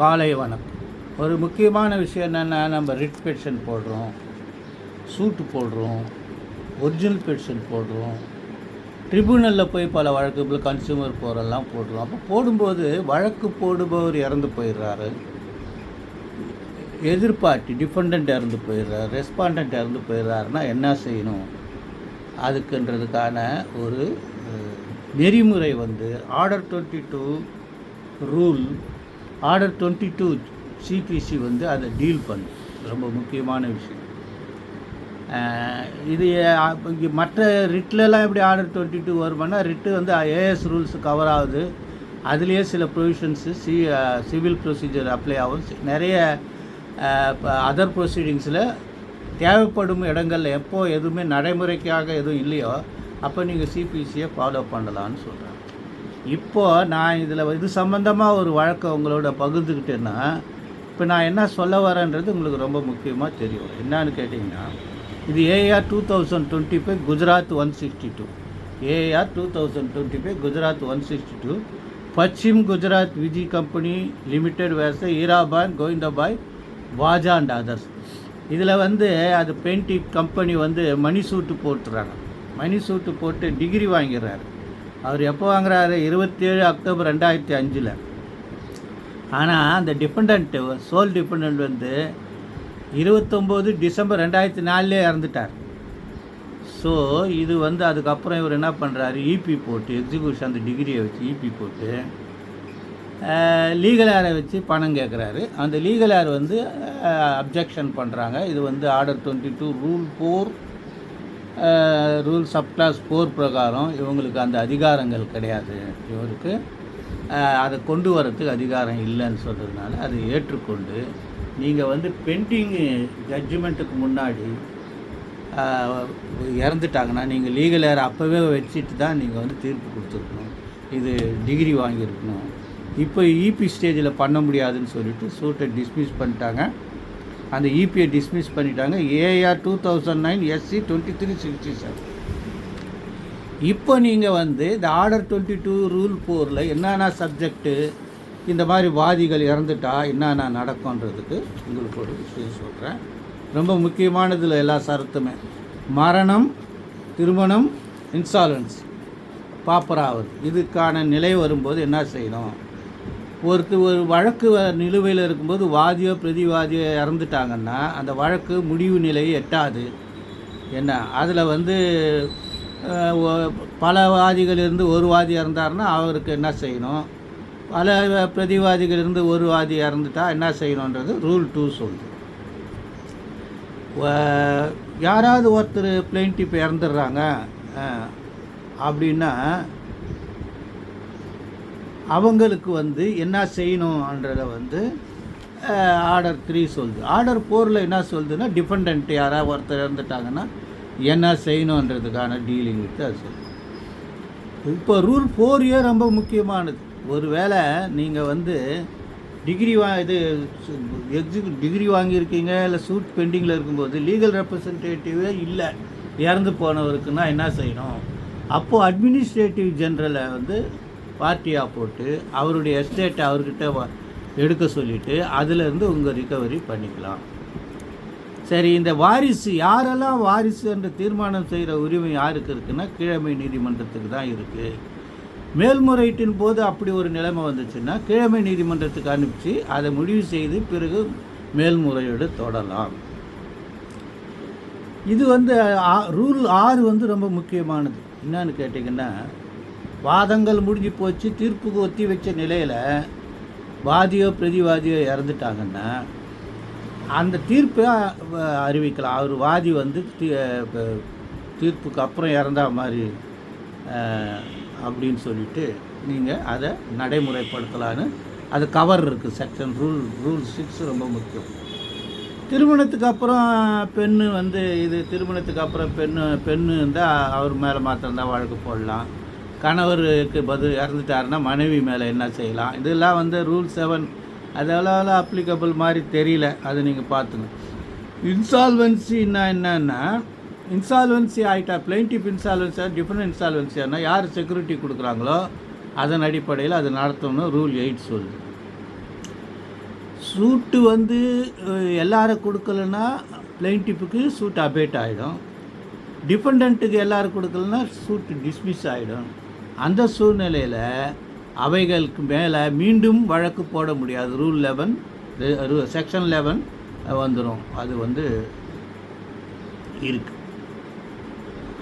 காலை வணக்கம். ஒரு முக்கியமான விஷயம் என்னென்னா நம்ம ரிட் பெட்ஷன் போடுறோம் சூட்டு போடுறோம் ஒரிஜினல் பெட்ஷன் போடுறோம் ட்ரிபியூனலில் போய் பல வழக்குகள் கன்சியூமர் போரெல்லாம் போடுறோம். அப்போ போடும்போது வழக்கு போடுபவர் இறந்து போயிடுறாரு. எதிர்பார்ட்டி டிஃபெண்டன்ட் இறந்து போயிடுறாரு ரெஸ்பாண்டன்ட் இறந்து போயிடுறாருன்னா என்ன செய்யணும்? அதுக்குன்றதுக்கான ஒரு நெறிமுறை வந்து order twenty two rule order twenty two CPC வந்து அதை டீல் பண்ணும் ரொம்ப முக்கியமான விஷயம். இது இங்கே மற்ற ரிட்லலாம் எப்படி ஆர்டர் டுவெண்ட்டி டூ வருமானா ரிட்டு வந்து ஏஎஸ் ரூல்ஸ் கவர் ஆகுது. அதுலேயே சில provisions C civil procedure apply ஆகும். சி- நிறைய அதர் ப்ரொசீடிங்ஸில் தேவைப்படும் இடங்களில் எப்போ எதுவுமே நடைமுறைக்காக எதுவும் இல்லையோ அப்போ நீங்கள் சிபிசியை ஃபாலோ பண்ணலான்னு சொல்கிறேன் இப்போ நான் இதில் இது சம்மந்தமாக ஒரு வழக்கை உங்களோட பகிர்ந்துக்கிட்டேன்னா இப்போ நான் என்ன சொல்ல வரேன்றது உங்களுக்கு ரொம்ப முக்கியமாக தெரியும். என்னன்னு கேட்டிங்கன்னா இது AR two thousand twenty five Gujarat one sixty two AR two thousand twenty five Gujarat one sixty two Paschim Gujarat VG company limited versus Irabhan Govindbhai Vaja and others இதில் வந்து அது பெயிண்டிங் கம்பெனி வந்து மணி சூட்டு போட்டுறாங்க. மணி சூட்டு போட்டு degree வாங்கிடுறாரு. அவர் எப்போ வாங்குறாரு? இருபத்தேழு அக்டோபர் ரெண்டாயிரத்தி அஞ்சில். ஆனால் அந்த டிபெண்ட்டு சோல் டிபெண்ட் வந்து இருபத்தொம்போது டிசம்பர் ரெண்டாயிரத்தி நாலுலே இறந்துட்டார். ஸோ இது வந்து அதுக்கப்புறம் இவர் என்ன பண்ணுறாரு இபி போட்டு எக்ஸிக்யூஷன் அந்த டிகிரியை வச்சு இபி போட்டு லீகல் ஏரை வச்சு பணம் கேட்குறாரு அந்த லீகல் ஏர் வந்து அப்ஜெக்ஷன் பண்ணுறாங்க இது வந்து order twenty two rule four rule subclause four பிரகாரம் இவங்களுக்கு அந்த அதிகாரங்கள் கிடையாது. இவருக்கு அதை கொண்டு வரத்துக்கு அதிகாரம் இல்லைன்னு சொல்கிறதுனால அதை ஏற்றுக்கொண்டு நீங்கள் வந்து பெண்டிங் ஜட்ஜ்மெண்ட்டுக்கு முன்னாடி இறந்துட்டாங்கன்னா நீங்கள் லீகல் ஏர் அப்போவே வச்சுட்டு தான் நீங்கள் வந்து தீர்ப்பு கொடுத்துருக்கணும். இது டிகிரி வாங்கியிருக்கணும். இப்போ இபி ஸ்டேஜில் பண்ண முடியாதுன்னு சொல்லிட்டு சூட்டை டிஸ்மிஸ் பண்ணிட்டாங்க. அந்த இபிஐ டிஸ்மிஸ் பண்ணிட்டாங்க. AR two thousand nine SC twenty three sixty seven இப்போ நீங்கள் வந்து இந்த ஆர்டர் டுவெண்ட்டி டூ ரூல் ஃபோரில் என்னென்ன சப்ஜெக்ட்டு இந்த மாதிரி வாதிகள் இறந்துட்டா என்னென்ன நடக்கும்ன்றதுக்கு உங்களுக்கு ஒரு விஷயம் சொல்கிறேன் ரொம்ப முக்கியமானதில் எல்லா சரத்துமே. மரணம் திருமணம் இன்சாலன்ஸ் பாப்பராவது இதுக்கான நிலை வரும்போது என்ன செய்யணும்? ஒருத்தர் ஒரு வழக்கு வ- நிலுவையில் இருக்கும்போது வாதியோ பிரதிவாதியோ இறந்துட்டாங்கன்னா அந்த வழக்கு முடிவு நிலையை எட்டாது. என்ன? அதில் வந்து பல வாதிகள் இருந்து ஒரு வாதி இறந்தாருன்னா அவருக்கு என்ன செய்யணும்? பல பிரதிவாதிகள் இருந்து ஒரு வாதி இறந்துட்டா என்ன செய்யணுன்றது ரூல் டூ சொல்லுது. யாராவது ஒருத்தர் பிளைன்டிப் இறந்துடுறாங்க அப்படின்னா அவங்களுக்கு வந்து என்ன செய்யணுன்றத வந்து ஆர்டர் த்ரீ சொல்லுது. ஆர்டர் ஃபோரில் என்ன சொல்லுதுன்னா டிபெண்ட் யாராவது ஒருத்தர் இறந்துட்டாங்கன்னா என்ன செய்யணுன்றதுக்கான டீலிங் வித்து அது சொல்லுது. இப்போ ரூல் ஃபோரியே ரொம்ப முக்கியமானது. ஒருவேளை நீங்கள் வந்து டிகிரி வா இது எக்ஸிக்யூ டிகிரி வாங்கியிருக்கீங்க இல்லை சூட் பெண்டிங்கில் இருக்கும்போது லீகல் ரெப்ரசன்டேட்டிவே இல்லை இறந்து போனவருக்குன்னா என்ன செய்யணும்? அப்போது அட்மினிஸ்ட்ரேட்டிவ் ஜென்ரலை வந்து பார்ட்டியாக போட்டு அவருடைய எஸ்டேட்டை அவர்கிட்ட வ- எடுக்க சொல்லிவிட்டு அதிலேருந்து உங்கள் ரிகவரி பண்ணிக்கலாம். சரி இந்த வாரிசு யாரெல்லாம் வாரிசு என்று தீர்மானம் செய்கிற உரிமை யாருக்கு இருக்குன்னா கீழமை நீதிமன்றத்துக்கு தான் இருக்குது மேல்முறையீட்டின் போது அப்படி ஒரு நிலைமை வந்துச்சுன்னா கீழமை நீதிமன்றத்துக்கு அனுப்பிச்சு அதை முடிவு செய்து பிறகு மேல்முறையீடு தொடரலாம் இது வந்து ஆ- ரூல் ஆறு வந்து ரொம்ப முக்கியமானது. என்னன்னு கேட்டிங்கன்னா வாதங்கள் முடிஞ்சு போச்சு தீர்ப்புக்கு ஒத்தி வச்ச நிலையில் வாதியோ பிரதிவாதியோ இறந்துட்டாங்கன்னா அந்த தீர்ப்பை அறிவிக்கலாம். அவர் வாதி வந்து தீ- தீர்ப்புக்கு அப்புறம் இறந்தா மாதிரி அப்படின்னு சொல்லிட்டு நீங்கள் அதை நடைமுறைப்படுத்தலான்னு அது கவர் இருக்குது செக்ஷன் ரூல் ரூல் சிக்ஸ் ரொம்ப முக்கியம். திருமணத்துக்கு அப்புறம் பெண்ணு வந்து இது திருமணத்துக்கு அப்புறம் பெண்ணு பெண்ணு இருந்தால் அவர் மேலே மாத்திரம்தான் வழக்கு போடலாம். கணவருக்கு பதில் இறந்துட்டாருன்னா மனைவி மேலே என்ன செய்யலாம்? இதெல்லாம் வந்து ரூல் செவன். அதெல்லாம் அப்ளிகபிள் மாதிரி தெரியல. அதை நீங்கள் பார்த்துங்க இன்சால்வன்சின்னா என்னன்னா இன்சால்வன்சி ஆகிட்டா பிளைன்டிப் இன்சால்வன்சியாக டிஃபரெண்ட் இன்சால்வன்சியானா யார் செக்யூரிட்டி கொடுக்குறாங்களோ அதன் அடிப்படையில் அது நடத்தணும்னு ரூல் எயிட் சொல்லுது. சூட்டு வந்து எல்லாரும் கொடுக்கலன்னா பிளைன்டிப்புக்கு சூட் அபேட் ஆகிடும் டிபெண்ட்டுக்கு எல்லோரும் கொடுக்கலன்னா சூட் டிஸ்மிஸ் ஆகிடும் அந்த சூழ்நிலையில் அவைகளுக்கு மேலே மீண்டும் வழக்கு போட முடியாது. ரூல் லெவன் செக்ஷன் லெவன் வந்துடும் அது வந்து இருக்கு.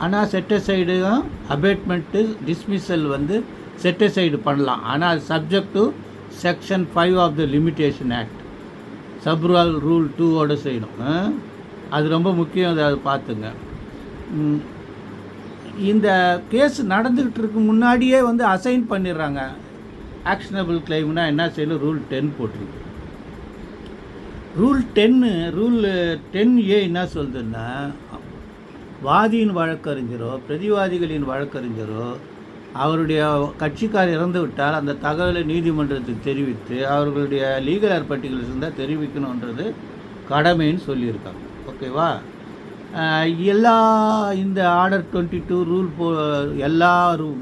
ஆனால் செட்டசைடும் அபேட்மெண்ட்டு டிஸ்மிஸல் வந்து செட்டசைடு பண்ணலாம். ஆனால் அது subject to section five of the limitation act subrule rule டூவோடு செய்யணும். அது ரொம்ப முக்கியம். அதை பார்த்துங்க. இந்த கேஸ் நடந்துக்கிட்டு இருக்கு முன்னாடியே வந்து அசைன் பண்ணிடுறாங்க. ஆக்ஷனபிள் கிளைம்னா என்ன செய்யணும்? ரூல் டென் போட்டிருக்கு. ரூல் டென்னு ரூல் டென் ஏ என்ன சொல்லுதுன்னா வாதியின் வழக்கறிஞரோ பிரதிவாதிகளின் வழக்கறிஞரோ அவருடைய கட்சிக்கார் இறந்து விட்டால் அந்த தகவலை நீதிமன்றத்துக்கு தெரிவித்து அவர்களுடைய லீகல் ஏற்பட்டிகள் இருந்தால் தெரிவிக்கணுன்றது கடமைன்னு சொல்லியிருக்காங்க. ஓகேவா எல்லா இந்த ஆர்டர் டுவெண்ட்டி டூ ரூல் போ எல்லா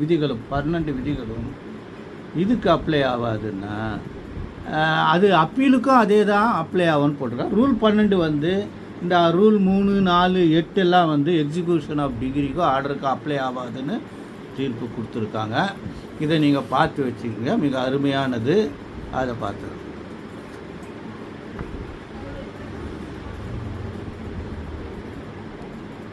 விதிகளும் பன்னெண்டு விதிகளும் இதுக்கு அப்ளை ஆகாதுன்னா அது அப்பீலுக்கும் அதே தான் அப்ளை ஆகும்னு போட்டிருக்காங்க ரூல் பன்னெண்டு வந்து இந்த ரூல் மூணு நாலு எட்டு எல்லாம் வந்து எக்ஸிக்யூஷன் ஆஃப் டிகிரிக்கோ ஆர்டருக்கு அப்ளை ஆகாதுன்னு தீர்ப்பு கொடுத்துருக்காங்க. இதை நீங்கள் பார்த்து வச்சுக்கோங்க. மிக அருமையானது. அதை பார்த்துருக்கோம்